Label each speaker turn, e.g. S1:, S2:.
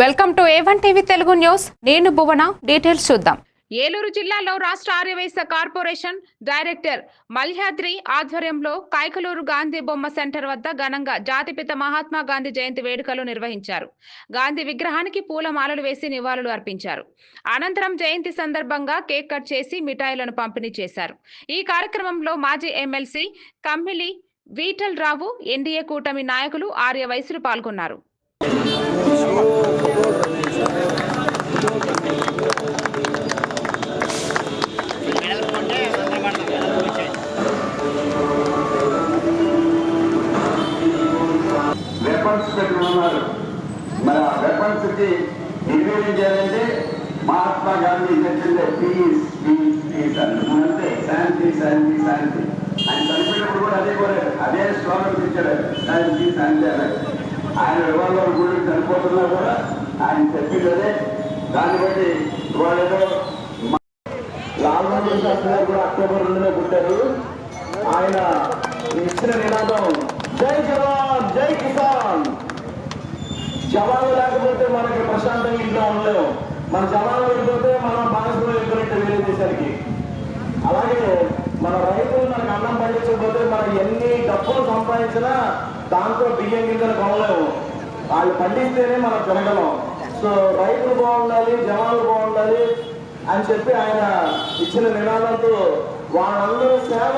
S1: Welcome to A one TV Telugu news. నేను Bhuvana details చూద్దాం. ఏలూరు జిల్లాలో రాష్ట్ర ఆర్యవైశ్య కార్పొరేషన్ డైరెక్టర్ మల్యాద్రి ఆధ్వర్యంలో కాయకలూరు గాంధీ బొమ్మ సెంటర్ వద్ద ఘనంగా జాతిపిత మహాత్మా గాంధీ జయంతి వేడుకలు నిర్వహించారు. గాంధీ విగ్రహానికి పూలమాలలు వేసి నివాళులు అర్పించారు. అనంతరం జయంతి సందర్భంగా కేక్ కట్ చేసి మిఠాయిలను పంపిణీ చేశారు. ఈ కార్యక్రమంలో మాజీ ఎమ్మెల్సీ కమ్మిలి వీటల్ రావు ఎన్డీఏ కూటమి నాయకులు ఆర్య వయసులు పాల్గొన్నారు.
S2: వెపన్స్ పెట్టుకున్నారు మరి ఆ వెపన్స్కి నిర్వహించాలంటే మహాత్మా గాంధీ చెప్పిందే పీస్ పీస్ పీస్ అంటే శాంతి శాంతి శాంతి ఆయన చనిపోయినప్పుడు కూడా అదే కోరారు. అదే స్లోగన్ ఇచ్చాడు శాంతి శాంతి అన్నారు ఆయన రివాల్వర్ గుడి చనిపోతున్నా కూడా ఆయన చెప్పింది దాన్ని బట్టి వాళ్ళేదో లాల్ బహదూర్ శాస్త్రి గారు కూడా అక్టోబర్ రెండులో పుట్టారు. ఆయన ఇచ్చిన నినాదం జై జవాన్ జై కిసాన్. జవాన్లు లేకపోతే మనకి ప్రశాంతంగా ఇంట్లో ఉండలేము. మన జవాన్లు లేకపోతే మనం బాధితులు వెళ్ళిపోయినట్టు వేరే దేశానికి అలాగే మన రైతులు మనకు అన్నం పండించకపోతే మనం ఎన్ని డబ్బులు సంపాదించినా దాంతో బియ్యం గింజలు కొనలేము. వాళ్ళు పండిస్తేనే మనం తినగలం సో రైతులు బాగుండాలి జనాలు బాగుండాలి అని చెప్పి ఆయన ఇచ్చిన నినాదంతో వాళ్ళందరూ సేవ